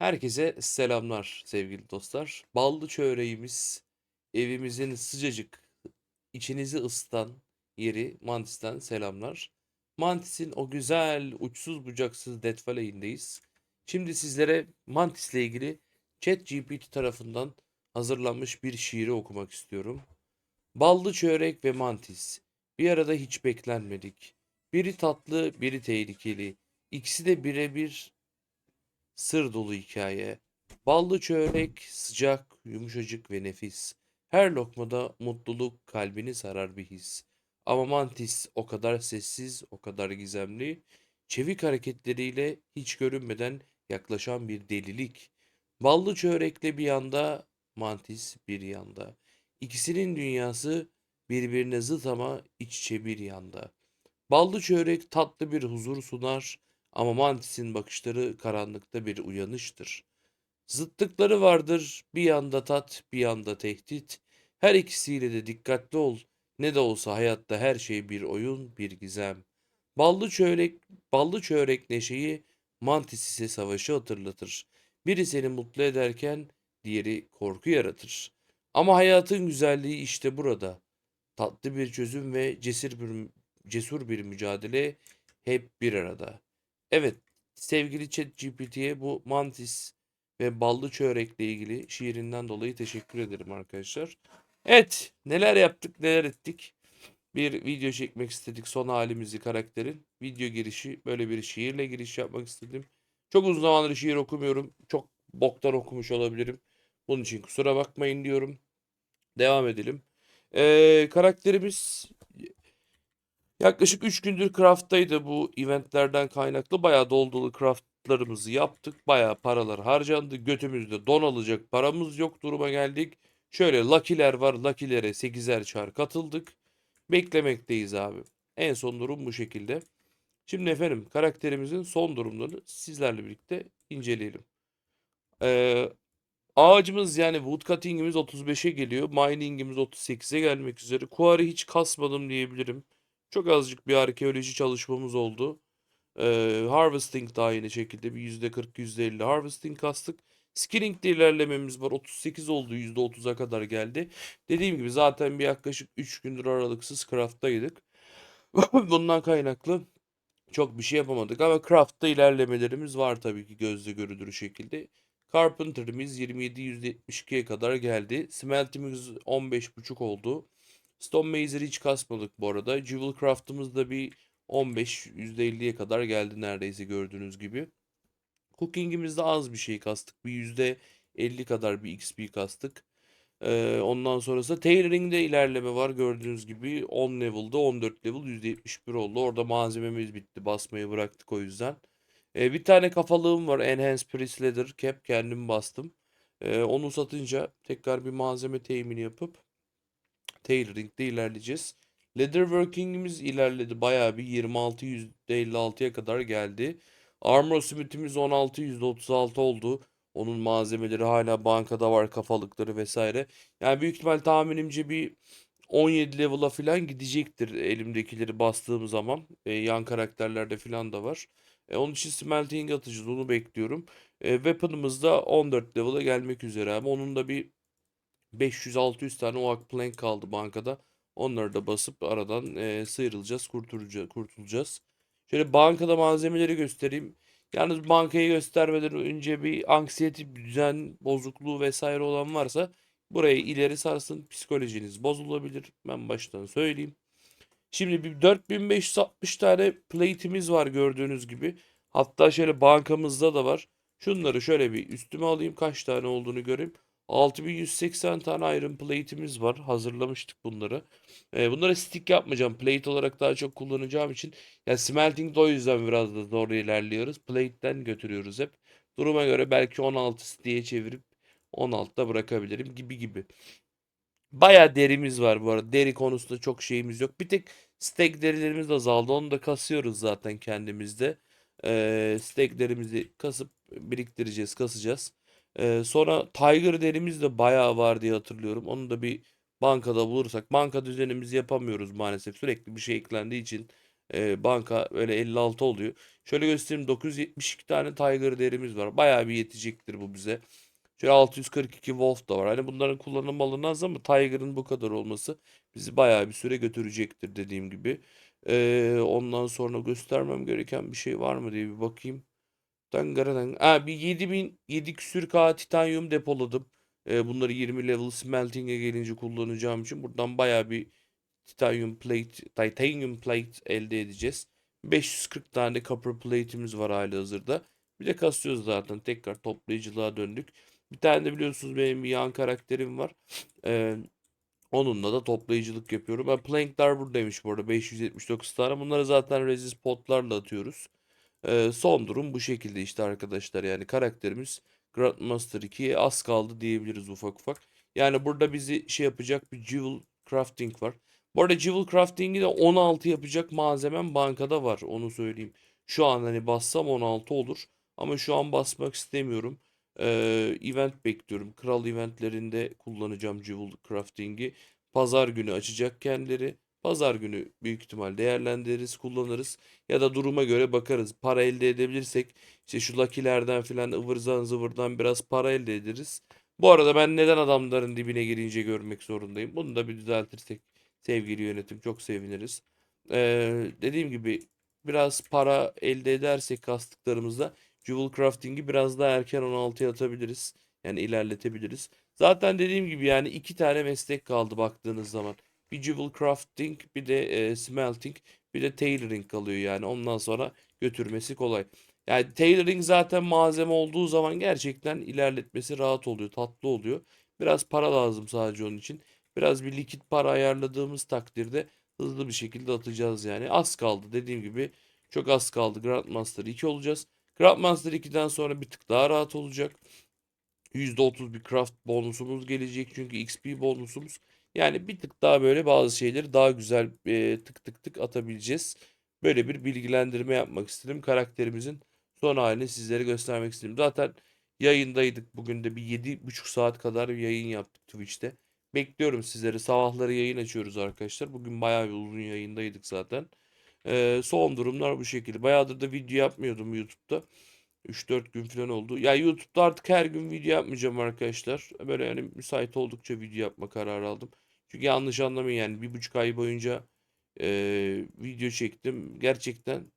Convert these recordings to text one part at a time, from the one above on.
Herkese selamlar sevgili dostlar. Ballı çöreğimiz evimizin sıcacık, içinizi ısıtan yeri Mantis'ten selamlar. Mantis'in o güzel, uçsuz bucaksız Death Valley'indeyiz. Şimdi sizlere Mantis'le ilgili ChatGPT tarafından hazırlanmış bir şiiri okumak istiyorum. Ballı çörek ve mantis. Bir arada hiç beklenmedik. Biri tatlı, biri tehlikeli. İkisi de birebir Sır dolu hikaye. Ballı çörek, sıcak, yumuşacık ve nefis. Her lokmada mutluluk kalbini sarar bir his. Ama mantis o kadar sessiz, o kadar gizemli. Çevik hareketleriyle hiç görünmeden yaklaşan bir delilik. Ballı çörekle bir yanda, mantis bir yanda. İkisinin dünyası birbirine zıt ama iç içe bir yanda. Ballı çörek tatlı bir huzur sunar. Ama Mantis'in bakışları karanlıkta bir uyanıştır. Zıtlıkları vardır, bir yanda tat, bir yanda tehdit. Her ikisiyle de dikkatli ol. Ne de olsa hayatta her şey bir oyun, bir gizem. Ballı çörek, ballı çörek neşeyi, Mantis ise savaşı hatırlatır. Biri seni mutlu ederken diğeri korku yaratır. Ama hayatın güzelliği işte burada. Tatlı bir çözüm ve cesur bir, cesur bir mücadele hep bir arada. Evet, sevgili ChatGPT'ye bu mantis ve ballı çörekle ilgili şiirinden dolayı teşekkür ederim arkadaşlar. Evet, neler yaptık, neler ettik. Bir video çekmek istedik son halimizi karakterin. Video girişi böyle bir şiirle giriş yapmak istedim. Çok uzun zamandır şiir okumuyorum. Çok boktan okumuş olabilirim. Bunun için kusura bakmayın diyorum. Devam edelim. Ee, karakterimiz Yaklaşık 3 gündür craft'taydı bu eventlerden kaynaklı. Bayağı dolu dolu craft'larımızı yaptık. Bayağı paralar harcandı. Götümüzde don alacak paramız yok duruma geldik. Şöyle lucky'ler var. Lucky'lere 8'er çar katıldık. Beklemekteyiz abi. En son durum bu şekilde. Şimdi efendim karakterimizin son durumlarını sizlerle birlikte inceleyelim. Ee, ağacımız yani woodcutting'imiz 35'e geliyor. Mining'imiz 38'e gelmek üzere. Quarry hiç kasmadım diyebilirim. Çok azıcık bir arkeoloji çalışmamız oldu. Ee, harvesting da aynı şekilde bir %40 %50 harvesting kastık. Skilling'de ilerlememiz var. 38 oldu %30'a kadar geldi. Dediğim gibi zaten bir yaklaşık 3 gündür aralıksız craft'taydık. Bundan kaynaklı çok bir şey yapamadık ama craft'ta ilerlemelerimiz var tabii ki gözle görülür şekilde. Carpenter'ımız 27 %72'ye kadar geldi. Smelt'imiz 15.5 oldu. Stone Mazer'ı hiç kasmadık bu arada. Jewel Craft'ımız da bir 15 %50'ye kadar geldi neredeyse gördüğünüz gibi. Cooking'imizde az bir şey kastık. Bir %50 kadar bir XP kastık. Ee, ondan sonrası Tailoring'de ilerleme var gördüğünüz gibi 10 level'da 14 level %71 oldu. Orada malzememiz bitti. Basmayı bıraktık o yüzden. Ee, bir tane kafalığım var. Enhanced Priest Leather Cap kendim bastım. Ee, onu satınca tekrar bir malzeme temini yapıp Tailoring'de ilerleyeceğiz. Leatherworking'imiz ilerledi. Bayağı bir 26 %56'ya kadar geldi. Armor Smith'imiz 16 %36 oldu. Onun malzemeleri hala bankada var kafalıkları vesaire. Yani büyük ihtimal tahminimce bir 17 level'a falan gidecektir elimdekileri bastığım zaman. E, yan karakterlerde falan da var. E, onun için smelting atacağız onu bekliyorum. E, weapon'ımız da 14 level'a gelmek üzere ama onun da bir 500-600 tane oak plank kaldı bankada. Onları da basıp aradan e, sıyrılacağız, kurtulacağız. Şöyle bankada malzemeleri göstereyim. Yalnız bankayı göstermeden önce bir anksiyete, düzen bozukluğu vesaire olan varsa burayı ileri sarsın. Psikolojiniz bozulabilir. Ben baştan söyleyeyim. Şimdi bir 4560 tane plate'imiz var gördüğünüz gibi. Hatta şöyle bankamızda da var. Şunları şöyle bir üstüme alayım. Kaç tane olduğunu göreyim. 6180 tane iron plate'imiz var. Hazırlamıştık bunları. Ee, bunları stick yapmayacağım. Plate olarak daha çok kullanacağım için. Yani smelting de o yüzden biraz da zor ilerliyoruz. Plate'den götürüyoruz hep. Duruma göre belki 16 diye çevirip 16'da bırakabilirim gibi gibi. Baya derimiz var bu arada. Deri konusunda çok şeyimiz yok. Bir tek steak derilerimiz azaldı. Onu da kasıyoruz zaten kendimizde. Ee, steaklerimizi kasıp biriktireceğiz, kasacağız. Ee, sonra Tiger derimiz de bayağı var diye hatırlıyorum. Onu da bir bankada bulursak. Banka düzenimizi yapamıyoruz maalesef. Sürekli bir şey eklendiği için e, banka böyle 56 oluyor. Şöyle göstereyim 972 tane Tiger derimiz var. Bayağı bir yetecektir bu bize. Şöyle 642 Wolf da var. Hani bunların kullanım alanı az ama Tiger'ın bu kadar olması bizi bayağı bir süre götürecektir dediğim gibi. Ee, ondan sonra göstermem gereken bir şey var mı diye bir bakayım. Dangaradan. Ha, bir 7000 7 küsür K titanyum depoladım. Ee, bunları 20 level smelting'e gelince kullanacağım için buradan bayağı bir titanium plate, titanium plate elde edeceğiz. 540 tane copper plate'imiz var hali hazırda. Bir de kasıyoruz zaten. Tekrar toplayıcılığa döndük. Bir tane de biliyorsunuz benim bir yan karakterim var. Ee, onunla da toplayıcılık yapıyorum. Ben planklar buradaymış bu arada. 579 tane. Bunları zaten resist potlarla atıyoruz. Ee, son durum bu şekilde işte arkadaşlar. Yani karakterimiz Grandmaster 2'ye az kaldı diyebiliriz ufak ufak. Yani burada bizi şey yapacak bir Jewel Crafting var. Bu arada Jewel Crafting'i de 16 yapacak malzemem bankada var. Onu söyleyeyim. Şu an hani bassam 16 olur. Ama şu an basmak istemiyorum. Ee, event bekliyorum. Kral eventlerinde kullanacağım Jewel Crafting'i. Pazar günü açacak kendileri. Pazar günü büyük ihtimal değerlendiririz, kullanırız. Ya da duruma göre bakarız. Para elde edebilirsek işte şu Lucky'lerden filan ıvırdan zıvırdan biraz para elde ederiz. Bu arada ben neden adamların dibine girince görmek zorundayım? Bunu da bir düzeltirsek sevgili yönetim çok seviniriz. Ee, dediğim gibi biraz para elde edersek kastıklarımızda Jewel Crafting'i biraz daha erken 16'ya atabiliriz. Yani ilerletebiliriz. Zaten dediğim gibi yani iki tane meslek kaldı baktığınız zaman. Bir Jewel Crafting bir de e, Smelting bir de Tailoring kalıyor yani. Ondan sonra götürmesi kolay. Yani tailoring zaten malzeme olduğu zaman gerçekten ilerletmesi rahat oluyor, tatlı oluyor. Biraz para lazım sadece onun için. Biraz bir likit para ayarladığımız takdirde hızlı bir şekilde atacağız yani. Az kaldı dediğim gibi çok az kaldı. Grandmaster 2 olacağız. Grandmaster 2'den sonra bir tık daha rahat olacak. %30 bir craft bonusumuz gelecek çünkü XP bonusumuz. Yani bir tık daha böyle bazı şeyleri daha güzel e, tık tık tık atabileceğiz. Böyle bir bilgilendirme yapmak istedim. Karakterimizin son halini sizlere göstermek istedim. Zaten yayındaydık. Bugün de bir 7,5 saat kadar yayın yaptık Twitch'te. Bekliyorum sizleri. Sabahları yayın açıyoruz arkadaşlar. Bugün bayağı bir uzun yayındaydık zaten. Ee, son durumlar bu şekilde. Bayağıdır da video yapmıyordum YouTube'da. 3-4 gün falan oldu. Ya YouTube'da artık her gün video yapmayacağım arkadaşlar. Böyle yani müsait oldukça video yapma kararı aldım. Çünkü yanlış anlamayın yani bir buçuk ay boyunca e, video çektim. Gerçekten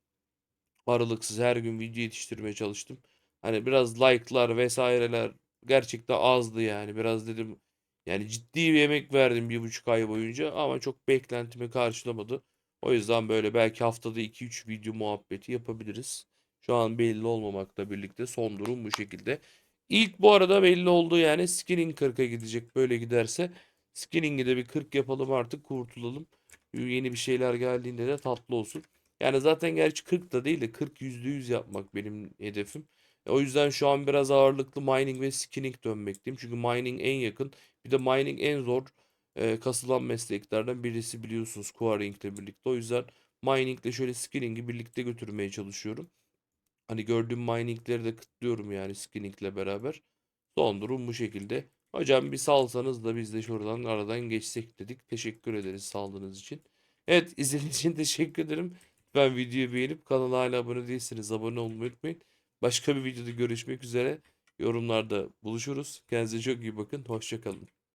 aralıksız her gün video yetiştirmeye çalıştım. Hani biraz like'lar vesaireler gerçekten azdı yani. Biraz dedim yani ciddi bir emek verdim bir buçuk ay boyunca ama çok beklentimi karşılamadı. O yüzden böyle belki haftada 2-3 video muhabbeti yapabiliriz. Şu an belli olmamakla birlikte son durum bu şekilde. İlk bu arada belli oldu yani skinning 40'a gidecek böyle giderse. Skinning'i de bir 40 yapalım artık kurtulalım. Yeni bir şeyler geldiğinde de tatlı olsun. Yani zaten gerçi 40 da değil de 40 %100 yapmak benim hedefim. E, o yüzden şu an biraz ağırlıklı mining ve skinning dönmekteyim. Çünkü mining en yakın. Bir de mining en zor e, kasılan mesleklerden birisi biliyorsunuz quarrying ile birlikte. O yüzden mining ile şöyle skinning'i birlikte götürmeye çalışıyorum. Hani gördüğüm miningleri de kıtlıyorum yani skinning ile beraber. Son durum bu şekilde. Hocam bir salsanız da biz de şuradan aradan geçsek dedik. Teşekkür ederiz saldığınız için. Evet izlediğiniz için teşekkür ederim. Ben videoyu beğenip kanala hala abone değilseniz abone olmayı unutmayın. Başka bir videoda görüşmek üzere. Yorumlarda buluşuruz. Kendinize çok iyi bakın. Hoşçakalın.